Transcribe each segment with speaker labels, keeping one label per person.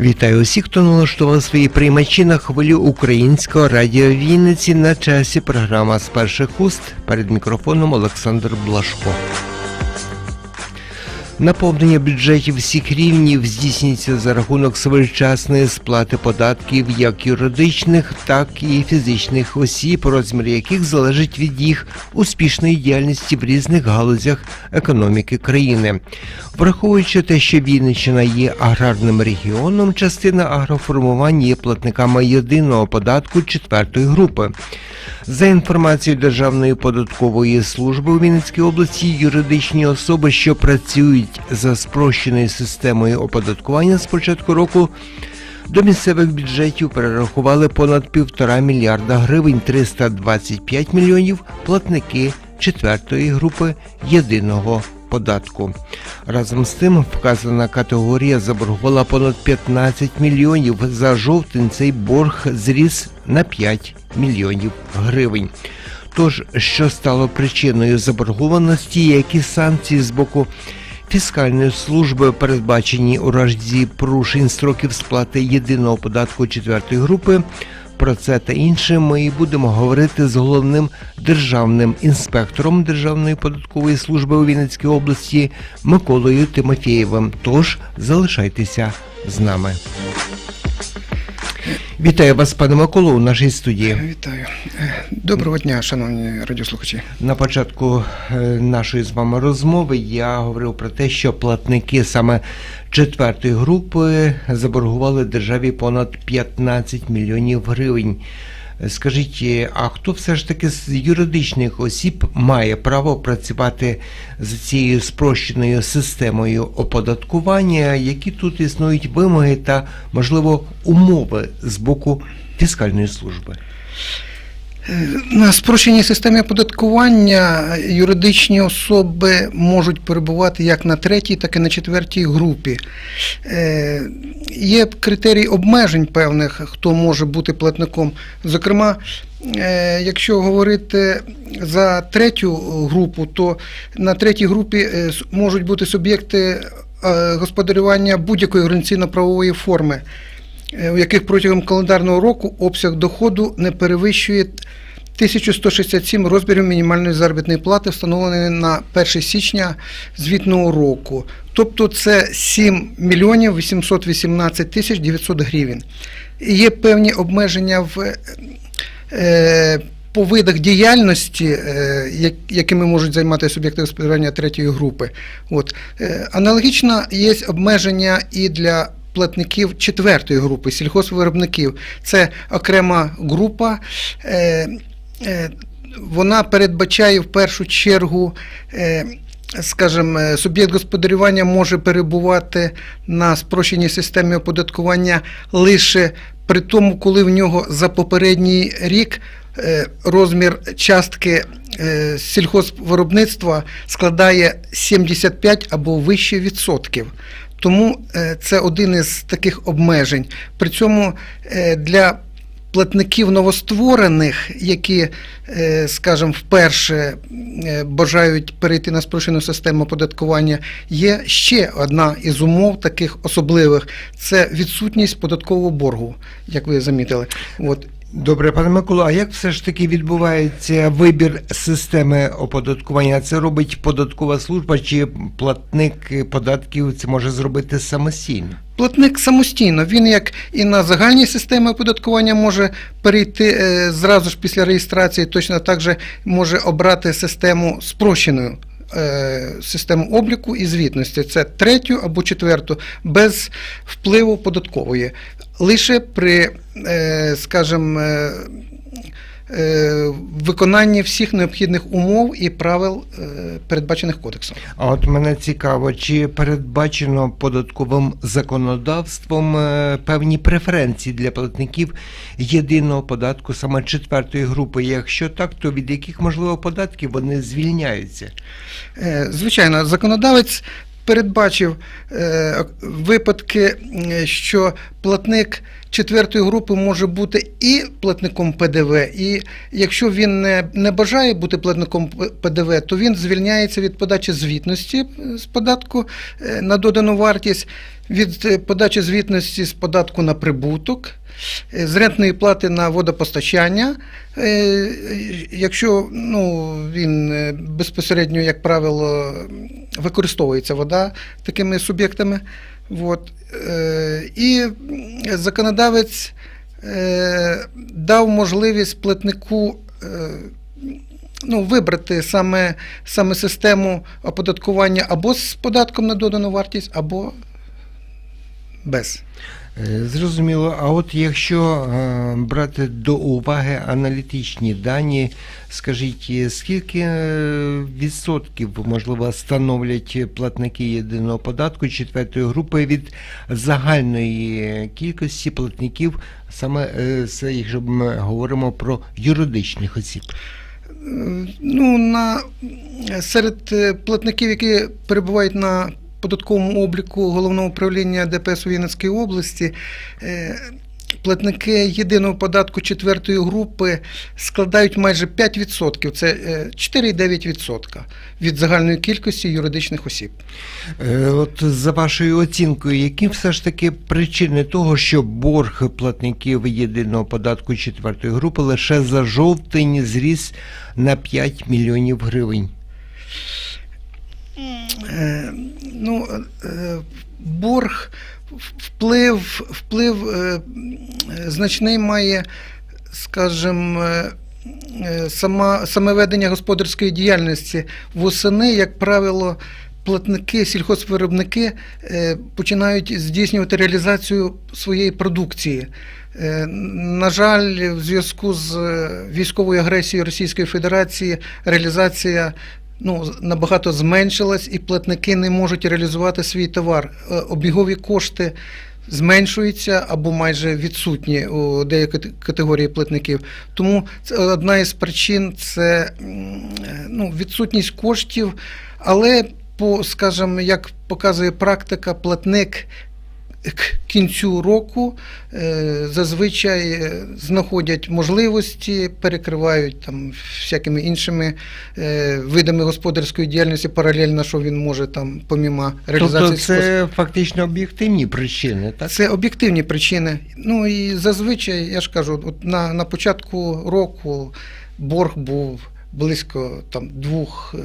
Speaker 1: Вітаю усіх, хто налаштував свої приймачі на хвилю українського радіо Вінниці на часі. Програма з перших уст перед мікрофоном Олександр Блашко. Наповнення бюджетів всіх рівнів здійснюється за рахунок своєчасної сплати податків як юридичних, так і фізичних осіб, розмір яких залежить від їх успішної діяльності в різних галузях економіки країни. Враховуючи те, що Вінниччина є аграрним регіоном, частина агроформування є платниками єдиного податку четвертої групи. За інформацією Державної податкової служби у Вінницькій області, юридичні особи, що працюють за спрощеною системою оподаткування з початку року, до місцевих бюджетів перерахували понад півтора мільярда гривень, 325 мільйонів платники четвертої групи єдиного податку. Разом з тим вказана категорія заборгувала понад 15 мільйонів. За жовтень цей борг зріс на 5 мільйонів гривень. Тож, що стало причиною заборгованості, які санкції з боку фіскальної служби передбачені у разі порушень строків сплати єдиного податку четвертої групи. Про це та інше ми і будемо говорити з головним державним інспектором Державної податкової служби у Вінницькій області Миколою Тимофєєвим. Тож залишайтеся з нами. Вітаю вас, пане Миколо, у нашій студії.
Speaker 2: Вітаю. Е, Доброго дня, шановні радіослухачі.
Speaker 1: На початку е, нашої з вами розмови я говорив про те, що платники саме четвертої групи заборгували державі понад 15 мільйонів гривень. Скажіть, е, а хто все ж таки з юридичних осіб має право працювати з цією спрощеною системою оподаткування? Які тут існують вимоги та, можливо, умови з боку фіскальної служби?
Speaker 2: Е, На спрощеній системі оподаткування юридичні особи можуть перебувати як на третій, так і на четвертій групі. Е, Є критерії обмежень певних, хто може бути платником. Зокрема, е, якщо говорити за третю групу, то на третій групі можуть бути суб'єкти господарювання будь-якої організаційно-правової форми. Е, у яких протягом календарного року обсяг доходу не перевищує 1167 розмірів мінімальної заробітної плати, встановленої на 1 січня звітного року. Тобто це 7 мільйонів 818 тисяч 900 гривень. Є певні обмеження в е, по видах діяльності, е, якими можуть займатися суб'єкти господарювання третьої групи. От. Е, Аналогічно є обмеження і для платників четвертої групи, сільхозвиробників. Це окрема група. е, е, Вона передбачає в першу чергу. е, Скажімо, суб'єкт господарювання може перебувати на спрощеній системі оподаткування лише при тому, коли в нього за попередній рік розмір частки сільхозвиробництва складає 75 або вище відсотків. Тому е, це один із таких обмежень. При цьому е, для платників новостворених, які, е, скажімо, вперше бажають перейти на спрощену систему оподаткування, є ще одна із умов таких особливих це відсутність податкового боргу, як ви замітили. От.
Speaker 1: Добре, пане Миколо, а як все ж таки відбувається вибір системи оподаткування? Це робить податкова служба чи платник податків це може зробити самостійно?
Speaker 2: Платник самостійно, він як і на загальній системі оподаткування може перейти е, зразу ж після реєстрації, точно так же може обрати систему спрощеною. е, Систему обліку і звітності це третю або четверту без впливу податкової. Лише при, е, скажімо, е, е, виконанні всіх необхідних умов і правил, передбачених кодексом.
Speaker 1: А от мене цікаво, чи передбачено податковим законодавством певні преференції для платників єдиного податку саме четвертої групи? Якщо так, то від яких можливо податків вони звільняються?
Speaker 2: Звичайно, законодавець передбачив е, випадки, що платник четвертої групи може бути і платником ПДВ, і якщо він не, не бажає бути платником ПДВ, то він звільняється від подачі звітності е, з податку е, на додану вартість, від подачі звітності з податку на прибуток, з рентної плати на водопостачання. Е, Якщо ну, він е, безпосередньо, як правило, використовується вода такими суб'єктами. От. Е, І законодавець е, дав можливість платнику е, ну, вибрати саме, саме систему оподаткування або з податком на додану вартість, або без.
Speaker 1: Е, Зрозуміло. А от якщо е, брати до уваги аналітичні дані, скажіть, е, скільки відсотків, можливо, становлять платники єдиного податку четвертої групи від загальної кількості платників, саме це, якщо ми говоримо про юридичних осіб?
Speaker 2: Ну, на, серед платників, які перебувають на податковому обліку головного управління ДПС у Вінницькій області, е, платники єдиного податку четвертої групи складають майже 5%, це е, 4,9% від загальної кількості юридичних осіб.
Speaker 1: Е, От за вашою оцінкою, які все ж таки причини того, що борг платників єдиного податку четвертої групи лише за жовтень зріс на 5 мільйонів гривень?
Speaker 2: Ну, е, борг, вплив, вплив е, значний має, скажімо, е, сама, саме ведення господарської діяльності восени, як правило, платники, сільхозвиробники починають здійснювати реалізацію своєї продукції. На жаль, в зв'язку з військовою агресією Російської Федерації реалізація ну, набагато зменшилась, і платники не можуть реалізувати свій товар. Е, Обігові кошти зменшуються або майже відсутні у деякій категорії платників. Тому це одна із причин це ну, відсутність коштів, але по, скажімо, як показує практика, платник к кінцю року е, зазвичай знаходять можливості, перекривають там всякими іншими е, видами господарської діяльності паралельно, що він може там помімо реалізації.
Speaker 1: Тобто це фактично об'єктивні причини, так?
Speaker 2: Це об'єктивні причини. Ну і зазвичай, я ж кажу, от на, на початку року борг був близько там двох, е,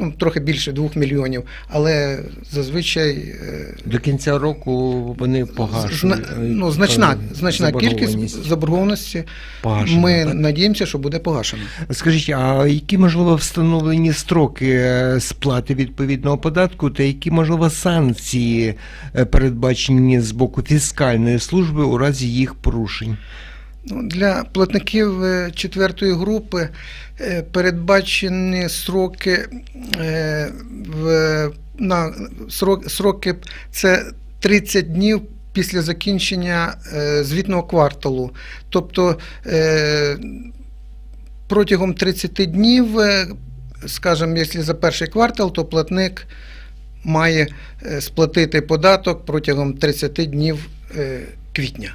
Speaker 2: ну трохи більше двох мільйонів, але зазвичай е,
Speaker 1: До кінця року вони погашують.
Speaker 2: зна- ну, значна, значна кількість заборгованості.
Speaker 1: Погашена,
Speaker 2: Ми
Speaker 1: так?
Speaker 2: надіємося, що буде погашено.
Speaker 1: Скажіть, а які можливо встановлені строки е, сплати відповідного податку, та які можливо санкції е, передбачені з боку фіскальної служби у разі їх порушень?
Speaker 2: Ну, Для платників е, четвертої групи е, передбачені сроки е, в, на срок, сроки це 30 днів після закінчення звітного кварталу. Тобто протягом 30 днів, скажімо, якщо за перший квартал, то платник має сплатити податок протягом 30 днів квітня.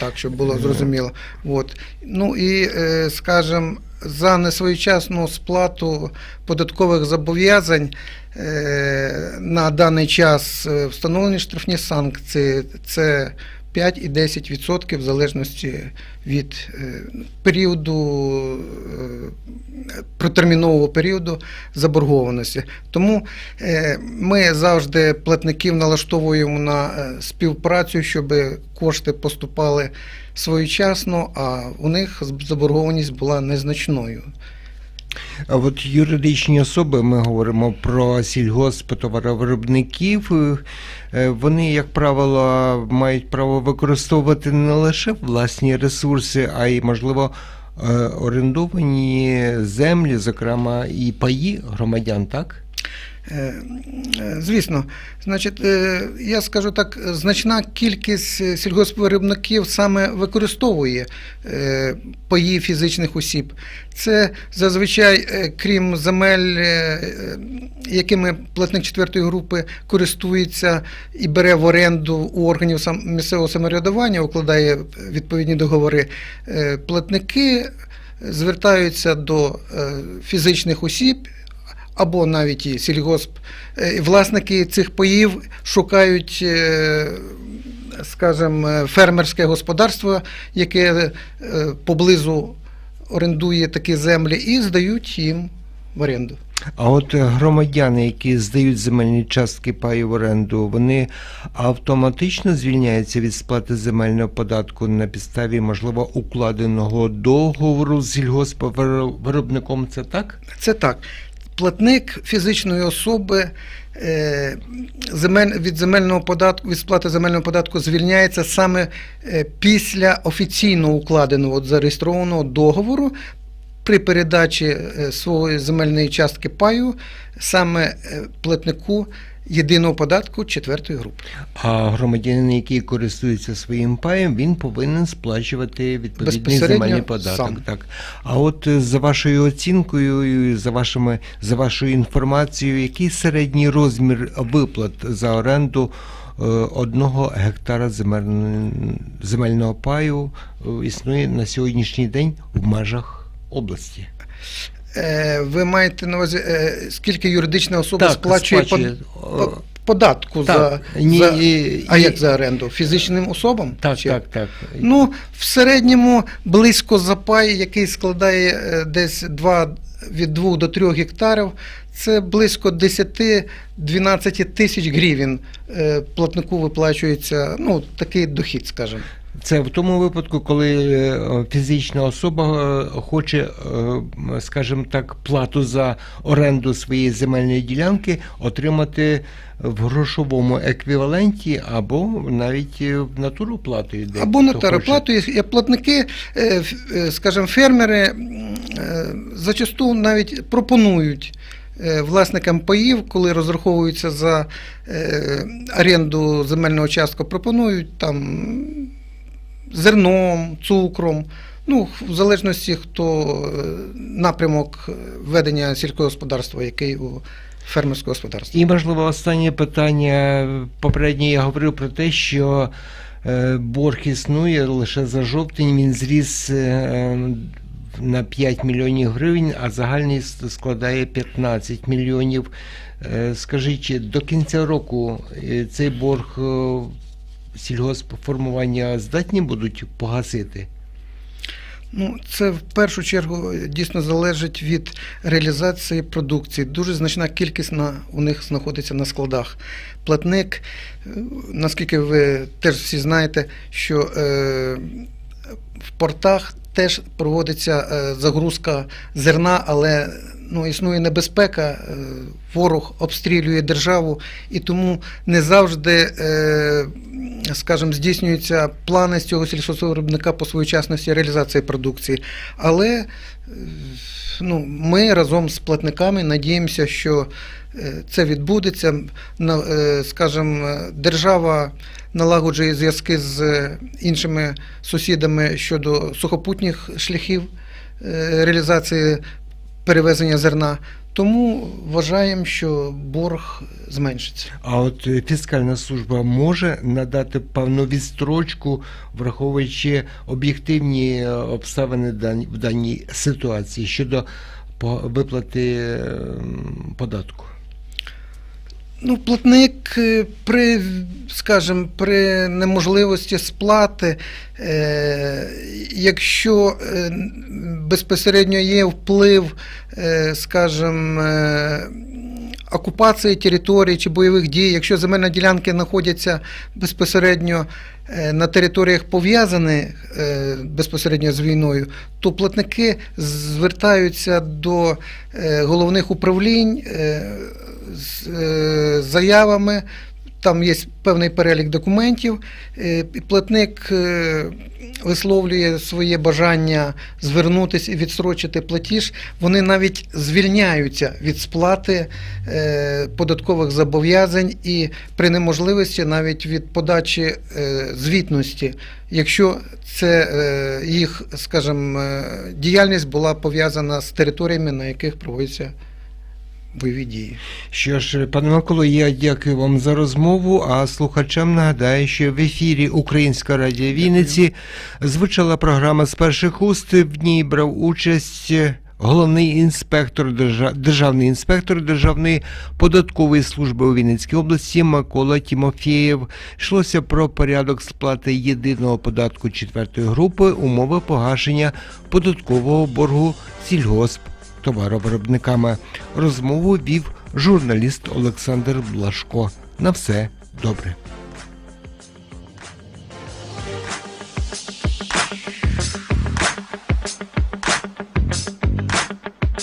Speaker 2: Так, щоб було зрозуміло. От. Ну і, е, скажімо, за несвоєчасну сплату податкових зобов'язань е, на даний час е, встановлені штрафні санкції. Це 5 і 10% в залежності від е, періоду е, протермінового періоду заборгованості. Тому е, ми завжди платників налаштовуємо на співпрацю, щоб кошти поступали своєчасно, а у них заборгованість була незначною.
Speaker 1: А от юридичні особи, ми говоримо про сільгосп, товаровиробників. вони, як правило, мають право використовувати не лише власні ресурси, а й, можливо, е, орендовані землі, зокрема, і паї громадян, так?
Speaker 2: Е, е, Звісно, значить, е, я скажу так, значна кількість сільгоспвиробників саме використовує паї фізичних осіб. Це зазвичай, крім земель, якими платник четвертої групи користується і бере в оренду у органів місцевого самоврядування, укладає відповідні договори, платники звертаються до фізичних осіб або навіть і сільгосп. Е, Власники цих паїв шукають, е, скажімо, фермерське господарство, яке е, поблизу орендує такі землі, і здають їм в оренду.
Speaker 1: А от громадяни, які здають земельні частки паю в оренду, вони автоматично звільняються від сплати земельного податку на підставі, можливо, укладеного договору з сільгоспвиробником. Це так?
Speaker 2: Це так. Платник фізичної особи е, від земельного податку, від сплати земельного податку звільняється саме е, після офіційно укладеного зареєстрованого договору при передачі е, своєї земельної частки паю саме платнику єдиного податку четвертої групи.
Speaker 1: А громадянин, який користується своїм паєм, він повинен сплачувати відповідний земельний податок.
Speaker 2: сам.
Speaker 1: Так. А от е, за вашою оцінкою, за вашими за вашою інформацією, який середній розмір виплат за оренду е, одного гектара земель- земельного паю е, існує на сьогоднішній день в межах області?
Speaker 2: Е, Ви маєте на увазі, е, скільки юридична особа
Speaker 1: Так,
Speaker 2: сплачує,
Speaker 1: сплачує,
Speaker 2: по- податку
Speaker 1: так,
Speaker 2: за,
Speaker 1: ні,
Speaker 2: за
Speaker 1: і-
Speaker 2: а
Speaker 1: і-
Speaker 2: як за оренду? Фізичним особам?
Speaker 1: Так,
Speaker 2: Чи-
Speaker 1: так, так.
Speaker 2: Ну, в середньому близько за пай, який складає е, десь 2, від 2 до 3 гектарів, це близько 10-12 тисяч гривень платнику виплачується, ну, такий дохід, скажімо.
Speaker 1: Це в тому випадку, коли е, фізична особа е, хоче, е, скажімо так, плату за оренду своєї земельної ділянки отримати в грошовому еквіваленті або навіть в натуру плату йде.
Speaker 2: Або на
Speaker 1: хто
Speaker 2: тероплату, платники, скажімо, фермери зачасту навіть пропонують власникам паїв, коли розраховуються за оренду земельного частку, пропонують там зерном, цукром. Ну, в залежності, хто е, напрямок е, ведення сільського господарства, який у фермерського господарства.
Speaker 1: І, можливо, останнє питання. Попередньо я говорив про те, що е, борг існує лише за жовтень. Він зріс на 5 мільйонів гривень, а загальний складає 15 мільйонів. Скажіть, до кінця року цей борг сільгоспформування здатні будуть погасити?
Speaker 2: Ну, це в першу чергу дійсно залежить від реалізації продукції. Дуже значна кількість на, у них знаходиться на складах. Платник, е, наскільки ви теж всі знаєте, що е, в портах теж проводиться е, загрузка зерна, але ну, існує небезпека, е, ворог обстрілює державу, і тому не завжди, е, скажімо, здійснюються плани з цього сільськогосподарника по своєчасності реалізації продукції. Але е, ну, ми разом з платниками надіємося, що е, це відбудеться. Е, Скажімо, держава налагоджує зв'язки з іншими сусідами щодо сухопутніх шляхів реалізації перевезення зерна. Тому вважаємо, що борг зменшиться.
Speaker 1: А от е, фіскальна служба може надати певну відстрочку, враховуючи об'єктивні е, обставини в даній ситуації щодо виплати е, податку.
Speaker 2: Ну, платник е, при, скажімо, при неможливості сплати, е, якщо е, безпосередньо є вплив, скажімо, окупації території чи бойових дій, якщо земельні ділянки знаходяться безпосередньо на територіях пов'язаних безпосередньо з війною, то платники звертаються до головних управлінь з е, заявами там є певний перелік документів. Е, Платник е, висловлює своє бажання звернутися і відстрочити платіж. Вони навіть звільняються від сплати податкових зобов'язань і при неможливості навіть від подачі звітності, якщо це їх, скажімо, діяльність була пов'язана з територіями, на яких проводяться бойові дії.
Speaker 1: Що ж, пане Миколо, я дякую вам за розмову. А слухачам нагадаю, що в ефірі Українська радіо Вінниці звучала програма з перших уст. В ній брав участь. Головний інспектор держа- державний інспектор Державної податкової служби у Вінницькій області Микола Тімофєєв. Йшлося про порядок сплати єдиного податку четвертої групи, умови погашення податкового боргу сільгосп товаровиробниками. Розмову вів журналіст Олександр Блашко. На все добре.